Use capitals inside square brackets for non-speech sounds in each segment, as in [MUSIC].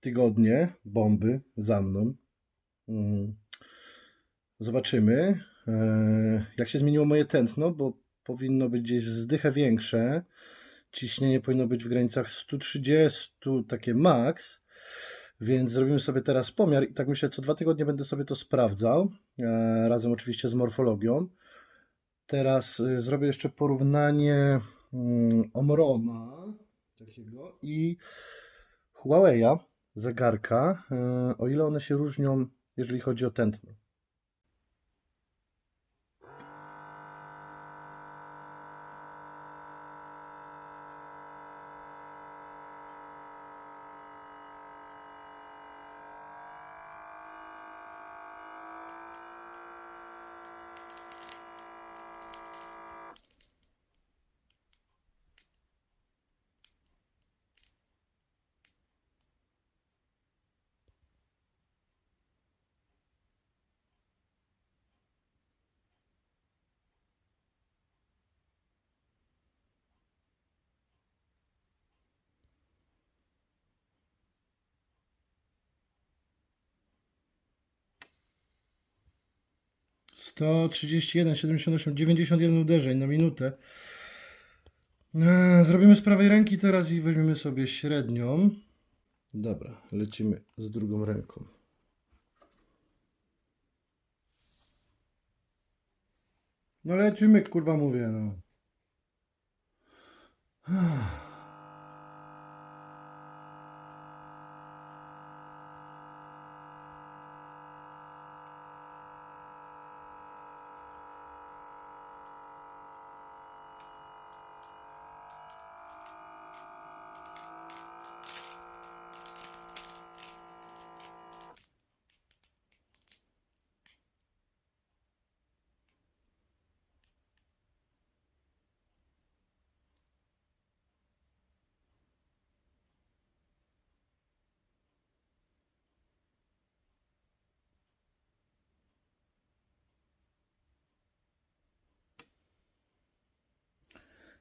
tygodnie bomby za mną. Mm. Zobaczymy, e, jak się zmieniło moje tętno, bo powinno być gdzieś zdychę większe. Ciśnienie powinno być w granicach 130, takie max. Więc zrobimy sobie teraz pomiar i tak myślę, co dwa tygodnie będę sobie to sprawdzał, e, razem oczywiście z morfologią. Teraz y, zrobię jeszcze porównanie mm, Omrona takiego i Huawei'a zegarka, e, o ile one się różnią, jeżeli chodzi o tętno. Sto trzydzieści jeden, siedemdziesiąt osiem, dziewięćdziesiąt jeden uderzeń na minutę. E, Zrobimy z prawej ręki teraz i weźmiemy sobie średnią. Dobra, lecimy z drugą ręką. No lecimy, kurwa mówię, no.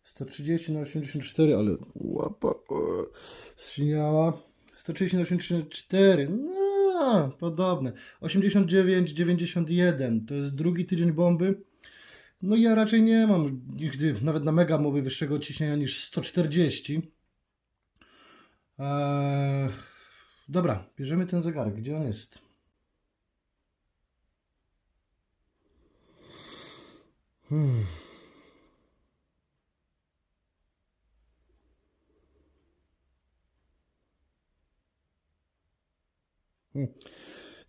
Sto trzydzieści na osiemdziesiąt cztery, ale łapa o, zsiniała. 130 na 84, no podobne. 89, 91, to jest drugi tydzień bomby. No ja raczej nie mam nigdy, nawet na mega moby wyższego ciśnienia niż 140. Eee, dobra, bierzemy ten zegarek. Gdzie on jest? Hmm.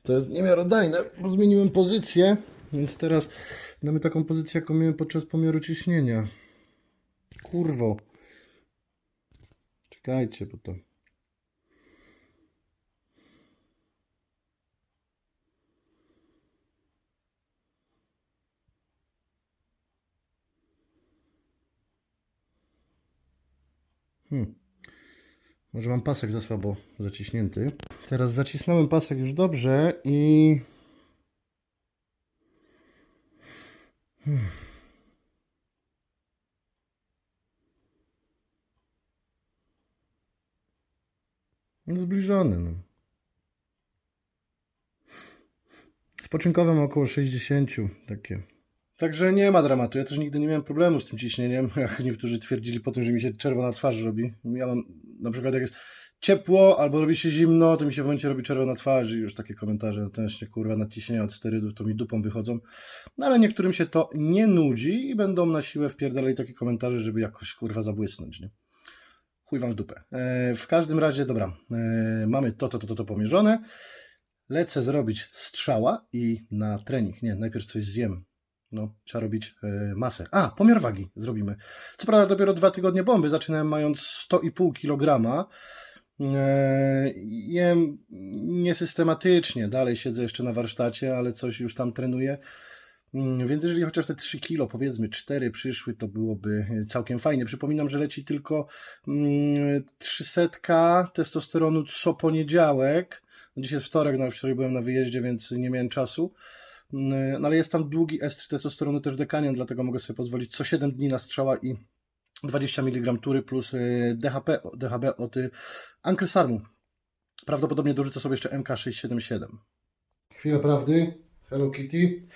To jest niemiarodajne, bo zmieniłem pozycję, więc teraz mamy taką pozycję, jaką miałem podczas pomiaru ciśnienia. Kurwo. Czekajcie, bo to... Hmm. Może mam pasek za słabo zaciśnięty. Teraz zacisnąłem pasek już dobrze i. Hmm. Zbliżony. No. Około 60 takie. Także nie ma dramatu. Ja też nigdy nie miałem problemu z tym ciśnieniem. [LAUGHS] Jak niektórzy twierdzili po tym, że mi się czerwo na twarzy robi. Ja mam na przykład jak jest ciepło albo robi się zimno, to mi się w momencie robi czerwo na twarzy i już takie komentarze odnośnie kurwa nadciśnienia od sterydów to mi dupą wychodzą. No ale niektórym się to nie nudzi i będą na siłę wpierdalali takie komentarze, żeby jakoś kurwa zabłysnąć, nie? Chuj wam w dupę. E, w każdym razie, dobra, e, mamy to, to, to, to, to pomierzone. Lecę zrobić strzała i na trening. Nie, najpierw coś zjem. No, trzeba robić e, masę. A, pomiar wagi zrobimy. Co prawda dopiero dwa tygodnie bomby. Zaczynałem mając 100,5 kg. E, jem niesystematycznie. Dalej siedzę jeszcze na warsztacie, ale coś już tam trenuję. Mm, Więc jeżeli chociaż te 3 kilo, powiedzmy 4 przyszły, to byłoby całkiem fajnie. Przypominam, że leci tylko mm, 300 testosteronu co poniedziałek. Dziś jest wtorek, no wczoraj byłem na wyjeździe, więc nie miałem czasu. Mm, No ale jest tam długi estr testosteronu też dekanian, dlatego mogę sobie pozwolić co 7 dni na strzała i 20 mg tury plus y, DHP, DHB od y, Uncle Sarmu. Prawdopodobnie dorzucę sobie jeszcze MK677. Chwila prawdy. Hello Kitty.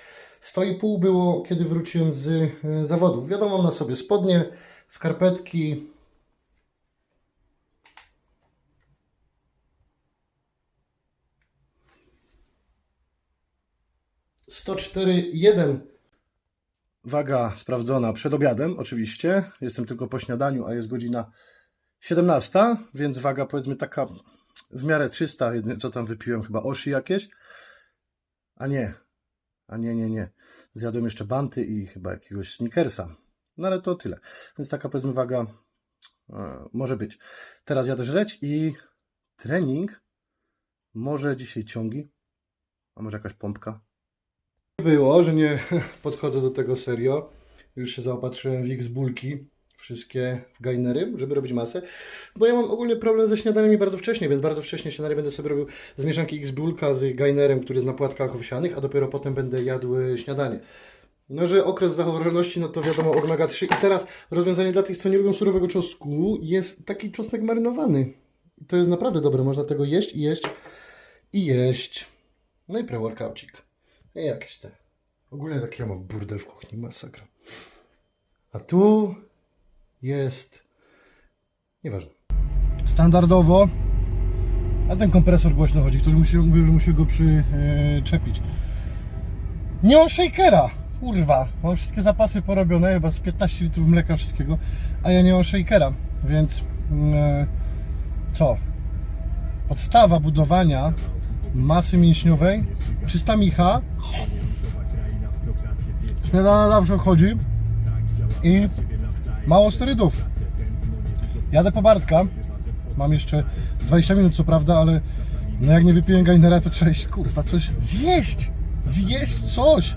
100,5 było, kiedy wróciłem z y, zawodów. Wiadomo, mam na sobie spodnie, skarpetki. Sto cztery jeden. Waga sprawdzona przed obiadem, oczywiście. Jestem tylko po śniadaniu, a jest godzina 17, więc waga powiedzmy taka w miarę 300, jedynie co tam wypiłem, chyba oshi jakieś. A nie, a nie, nie, nie. Zjadłem jeszcze banty i chyba jakiegoś snickersa. No ale to tyle. Więc taka powiedzmy waga e, może być. Teraz jadę żreć i trening. Może dzisiaj ciągi, a może jakaś pompka. Było, że nie [LAUGHS] podchodzę do tego serio. Już się zaopatrzyłem w X bulki, wszystkie gainery, żeby robić masę. Bo ja mam ogólnie problem ze śniadaniami bardzo wcześnie, więc bardzo wcześnie śniadanie będę sobie robił z mieszanki X bulka z gainerem, który jest na płatkach owsianych, a dopiero potem będę jadł e, śniadanie. No, że okres zachorowalności, no to wiadomo, omega 3. I teraz rozwiązanie dla tych, co nie lubią surowego czosnku, jest taki czosnek marynowany. To jest naprawdę dobre, można tego jeść i jeść i jeść. No i pre-workoucik. I jakieś te. Ogólnie taki ja mam burdel w kuchni, masakra. A tu jest... Nieważne. Standardowo, a ten kompresor głośno chodzi. Ktoś musi, mówił, że musi go przyczepić. Nie mam shakera, kurwa. Mam wszystkie zapasy porobione, chyba z 15 litrów mleka, wszystkiego, a ja nie mam shakera, więc mm, co? Podstawa budowania masy mięśniowej, czysta micha, śniadana zawsze chodzi i mało sterydów. Jadę po Bartka, mam jeszcze 20 minut co prawda, ale no jak nie wypiję gainera, to trzeba iść, kurwa, coś zjeść, zjeść coś.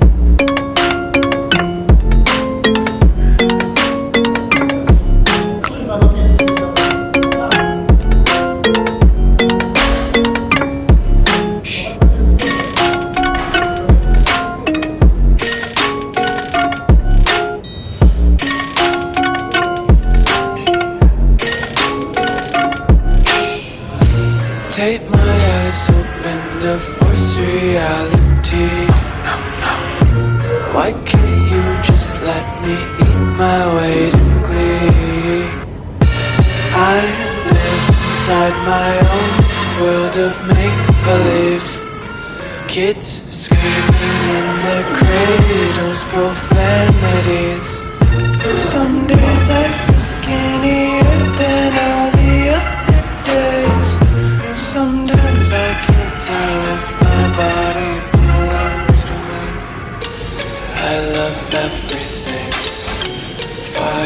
Take my eyes open to force reality. Why can't you just let me eat my weight in glee? I live inside my own world of make believe. Kids screaming in the cradles, profanities. Some days I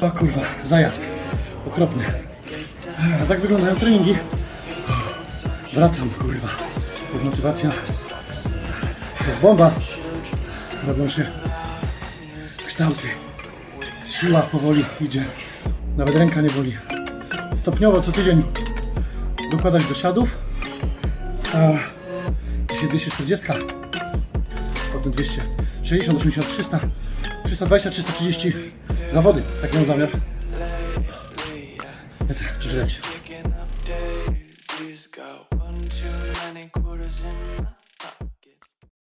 O kurwa, zajazd. Okropny. A tak wyglądają treningi. Wracam, kurwa. Jest motywacja. Jest bomba. Robią się kształty. Siła powoli idzie Nawet ręka nie boli. Stopniowo co tydzień dokładać do siadów. A dzisiaj 240, potem 260, 80, 300, 320, 330 zawody. Tak mam zamiar. Żreć.